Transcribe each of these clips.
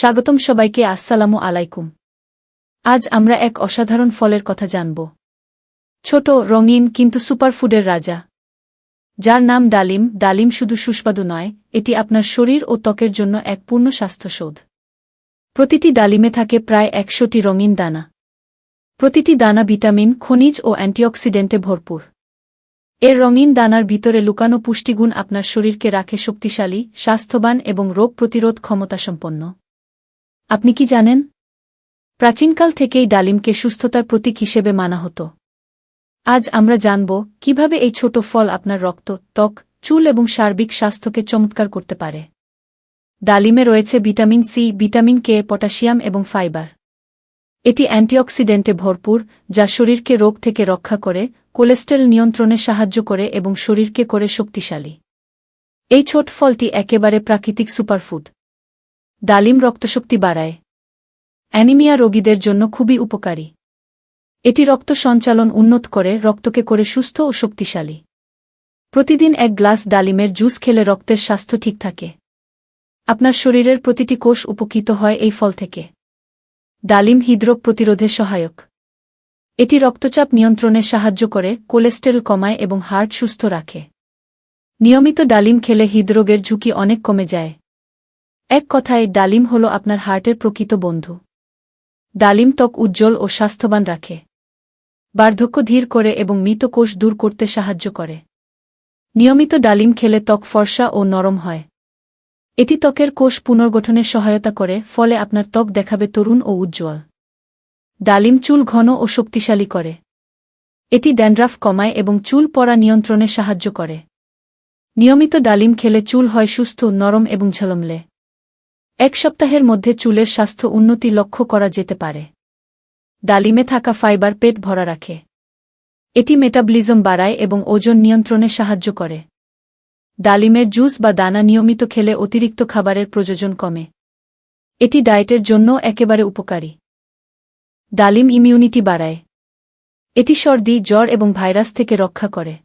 স্বাগতম সবাইকে, আসসালামু আলাইকুম। আজ আমরা এক অসাধারণ ফলের কথা জানব। ছোট, রঙিন, কিন্তু সুপারফুডের রাজা। যার নাম ডালিম ডালিম শুধু সুস্বাদু নয়, এটি আপনার শরীর ও ত্বকের জন্য এক পূর্ণ স্বাস্থ্যশোধ প্রতিটি ডালিমে থাকে প্রায় একশোটি রঙিন দানা। প্রতিটি দানা ভিটামিন, খনিজ ও অ্যান্টিঅক্সিডেন্টে ভরপুর। এর রঙিন দানার ভিতরে লুকানো পুষ্টিগুণ আপনার শরীরকে রাখে শক্তিশালী, স্বাস্থ্যবান এবং রোগ প্রতিরোধ ক্ষমতাসম্পন্ন। আপনি কি জানেন? প্রাচীনকাল থেকেই ডালিমকে সুস্থতার প্রতীক হিসেবে মানা হতো। আজ আমরা জানব কীভাবে এই ছোট ফল আপনার রক্ত, ত্বক, চুল এবং সার্বিক স্বাস্থ্যকে চমৎকার করতে পারে। ডালিমে রয়েছে vitamin C, vitamin K, potassium এবং ফাইবার। এটি অ্যান্টিঅক্সিডেন্টে ভরপুর, যা শরীরকে রোগ থেকে রক্ষা করে, কোলেস্টেরল নিয়ন্ত্রণে সাহায্য করে এবং শরীরকে করে শক্তিশালী। এই ছোট ফলটি একেবারে প্রাকৃতিক সুপারফুড। ডালিম রক্তশক্তি বাড়ায়। অ্যানিমিয়া রোগীদের জন্য খুবই উপকারী। এটি রক্ত সঞ্চালন উন্নত করে, রক্তকে করে সুস্থ ও শক্তিশালী। প্রতিদিন এক গ্লাস ডালিমের জুস খেলে রক্তের স্বাস্থ্য ঠিক থাকে। আপনার শরীরের প্রতিটি কোষ উপকৃত হয় এই ফল থেকে। ডালিম হৃদরোগ প্রতিরোধে সহায়ক। এটি রক্তচাপ নিয়ন্ত্রণে সাহায্য করে, কোলেস্টেরল কমায় এবং হার্ট সুস্থ রাখে। নিয়মিত ডালিম খেলে হৃদরোগের ঝুঁকি অনেক কমে যায়। এক কথায়, ডালিম হল আপনার হার্টের প্রকৃত বন্ধু। ডালিম ত্বক উজ্জ্বল ও স্বাস্থ্যবান রাখে। বার্ধক্য ধীর করে এবং মৃত কোষ দূর করতে সাহায্য করে। নিয়মিত ডালিম খেলে ত্বক ফর্সা ও নরম হয়। এটি ত্বকের কোষ পুনর্গঠনে সহায়তা করে, ফলে আপনার ত্বক দেখাবে তরুণ ও উজ্জ্বল। ডালিম চুল ঘন ও শক্তিশালী করে। এটি ড্যান্ড্রাফ কমায় এবং চুল পড়া নিয়ন্ত্রণে সাহায্য করে। নিয়মিত ডালিম খেলে চুল হয় সুস্থ, নরম এবং ঝলমলে। এক সপ্তাহের মধ্যে চুলের স্বাস্থ্য উন্নতি লক্ষ্য করা যেতে পারে। ডালিমে থাকা ফাইবার পেট ভরা রাখে। এটি মেটাবলিজম বাড়ায় এবং ওজন নিয়ন্ত্রণে সাহায্য করে। ডালিমের জুস বা দানা নিয়মিত খেলে অতিরিক্ত খাবারের প্রয়োজন কমে। এটি ডায়েটের জন্য একেবারে উপকারী। ডালিম ইমিউনিটি বাড়ায়। এটি সর্দি, জ্বর এবং ভাইরাস থেকে রক্ষা করে।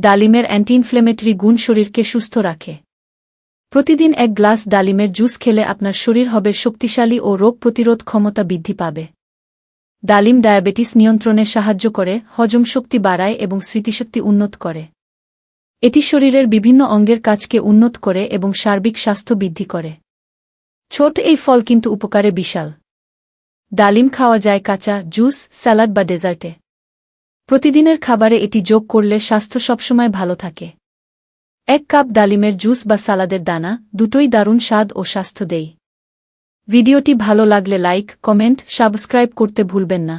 ডালিমের অ্যান্টি ইনফ্লেমেটরি গুণ শরীরকে সুস্থ রাখে। প্রতিদিন এক গ্লাস ডালিমের জুস খেলে আপনার শরীর হবে শক্তিশালী ও রোগ প্রতিরোধ ক্ষমতা বৃদ্ধি পাবে। ডালিম ডায়াবেটিস নিয়ন্ত্রণে সাহায্য করে, হজম শক্তি বাড়ায় এবং স্মৃতিশক্তি উন্নত করে। এটি শরীরের বিভিন্ন অঙ্গের কাজকে উন্নত করে এবং সার্বিক স্বাস্থ্য বৃদ্ধি করে। ছোট এই ফল কিন্তু উপকারে বিশাল। ডালিম খাওয়া যায় কাঁচা, জুস, স্যালাড বা ডেজার্টে। প্রতিদিনের খাবারে এটি যোগ করলে স্বাস্থ্য সবসময় ভালো থাকে। এক কাপ ডালিমের জুস বা সালাদের দানা, দুটোই দারুণ স্বাদ ও স্বাস্থ্য দেয়। ভিডিওটি ভালো লাগলে লাইক, কমেন্ট, সাবস্ক্রাইব করতে ভুলবেন না।